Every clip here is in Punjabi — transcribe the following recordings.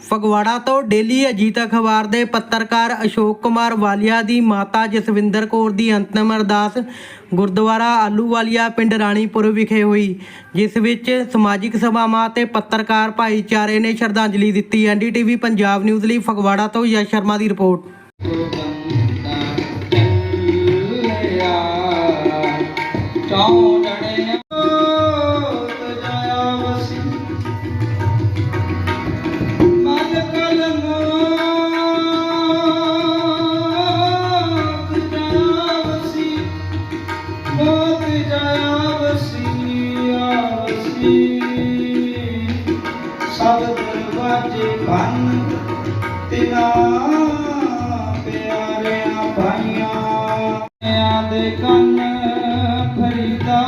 ਫਗਵਾੜਾ ਤੋਂ ਡੇਲੀ ਅਜੀਤ ਅਖਬਾਰ ਦੇ ਪੱਤਰਕਾਰ ਅਸ਼ੋਕ ਕੁਮਾਰ ਵਾਲੀਆ ਦੀ ਮਾਤਾ ਜਸਵਿੰਦਰ ਕੌਰ ਦੀ ਅੰਤਮ ਅਰਦਾਸ ਗੁਰਦੁਆਰਾ ਆਲੂਵਾਲੀਆ ਪਿੰਡ ਰਾਣੀਪੁਰ ਵਿਖੇ ਹੋਈ, ਜਿਸ ਵਿੱਚ ਸਮਾਜਿਕ ਸਭਾਵਾਂ ਤੇ ਪੱਤਰਕਾਰ ਭਾਈਚਾਰੇ ਨੇ ਸ਼ਰਧਾਂਜਲੀ ਦਿੱਤੀ। ਐਨਡੀਟੀਵੀ ਪੰਜਾਬ ਨਿਊਜ਼ ਲਈ ਫਗਵਾੜਾ ਤੋਂ ਯਸ਼ ਸ਼ਰਮਾ ਦੀ ਰਿਪੋਰਟ। ਸਭ ਦਰਵਾਜੇ ਬੰਦ ਤਿਨਾ ਪਿਆਰਿਆਂ ਭਾਈਆਂ ਦੇ ਕੰਨ ਫਰੀਦਾ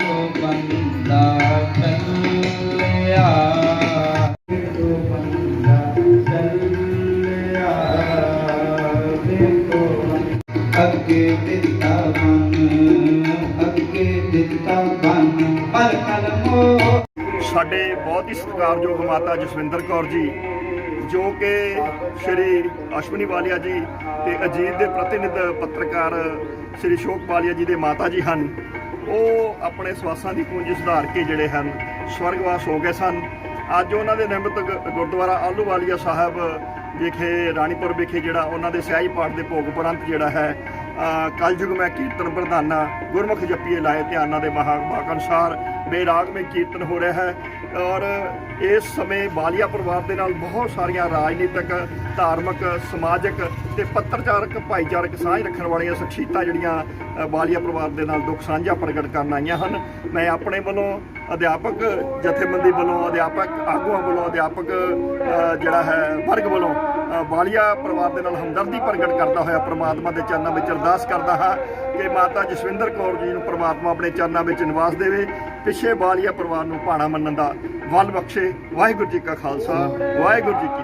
ਸਾਡੇ ਬਹੁਤ ਹੀ ਸਤਿਕਾਰਯੋਗ ਮਾਤਾ ਜਸਵਿੰਦਰ ਕੌਰ ਜੀ, ਜੋ ਕਿ ਸ਼੍ਰੀ ਅਸ਼ਵਨੀ ਵਾਲੀਆ ਜੀ ਤੇ ਅਜੀਤ ਦੇ ਪ੍ਰਤੀਨਿਧ ਪੱਤਰਕਾਰ ਸ਼੍ਰੀ ਸ਼ੋਕ ਵਾਲੀਆ ਜੀ ਦੇ ਮਾਤਾ ਜੀ ਹਨ। ਉਹ ਆਪਣੇ ਸਵਾਸਾਂ ਦੀ ਪੂੰਜੀ ਸੁਧਾਰ ਕੇ ਜਿਹੜੇ ਹਨ, ਸਵਰਗਵਾਸ ਹੋ ਗਏ ਸਨ। ਅੱਜ ਉਹਨਾਂ ਦੇ ਨਿਮਿਤ ਗੁਰਦੁਆਰਾ ਆਲੂਵਾਲੀਆ ਸਾਹਿਬ ਵਿਖੇ, ਰਾਣੀਪੁਰ ਵਿਖੇ ਜਿਹੜਾ ਉਹਨਾਂ ਦੇ ਸਿਆਹੀ ਪਾਠ ਦੇ ਭੋਗ ਉਪਰੰਤ ਜਿਹੜਾ ਹੈ ਕਲਯੁਗ ਮੈਂ ਕੀਰਤਨ ਪ੍ਰਧਾਨਾ, ਗੁਰਮੁਖ ਜਪੀਏ ਲਾਏ ਧਿਆਨਾਂ ਦੇ ਮਹਾਵਾਕ ਅਨੁਸਾਰ ਬੇਰਾਗਮਈ ਕੀਰਤਨ ਹੋ ਰਿਹਾ ਹੈ ਔਰ ਇਸ ਸਮੇਂ ਬਾਲੀਆ ਪਰਿਵਾਰ ਦੇ ਨਾਲ ਬਹੁਤ ਸਾਰੀਆਂ ਰਾਜਨੀਤਿਕ, ਧਾਰਮਿਕ, ਸਮਾਜਿਕ ਤੇ ਪੱਤਰਚਾਰਕ, ਭਾਈਚਾਰਕ ਸਾਂਝ ਰੱਖਣ ਵਾਲੀਆਂ ਸ਼ਖਸੀਅਤਾਂ ਜਿਹੜੀਆਂ ਬਾਲੀਆ ਪਰਿਵਾਰ ਦੇ ਨਾਲ ਦੁੱਖ ਸਾਂਝਾ ਪ੍ਰਗਟ ਕਰਨ ਆਈਆਂ ਹਨ। ਮੈਂ ਆਪਣੇ ਵੱਲੋਂ ਅਧਿਆਪਕ ਜਥੇਬੰਦੀ ਵੱਲੋਂ, ਅਧਿਆਪਕ ਆਗੂਆਂ ਵੱਲੋਂ ਅਧਿਆਪਕ ਜਿਹੜਾ ਹੈ, ਵਰਗ ਵੱਲੋਂ ਵਾਲੀਆ ਪਰਿਵਾਰ ਦੇ ਨਾਲ ਹਮਦਰਦੀ ਪ੍ਰਗਟ ਕਰਦਾ ਹੋਇਆ ਪ੍ਰਮਾਤਮਾ ਦੇ ਚਰਨਾਂ ਵਿੱਚ ਅਰਦਾਸ ਕਰਦਾ ਹਾਂ ਕਿ ਮਾਤਾ ਜਸਵਿੰਦਰ ਕੌਰ ਜੀ ਨੂੰ ਪ੍ਰਮਾਤਮਾ ਆਪਣੇ ਚਰਨਾਂ ਵਿੱਚ ਨਿਵਾਸ ਦੇਵੇ, ਪਿੱਛੇ ਵਾਲੀਆ ਪਰਿਵਾਰ ਨੂੰ ਭਾਣਾ ਮੰਨਣ ਦਾ ਵੱਲ ਬਖਸ਼ੇ। ਵਾਹਿਗੁਰੂ ਜੀ ਕਾ ਖਾਲਸਾ, ਵਾਹਿਗੁਰੂ ਜੀ ਕੀ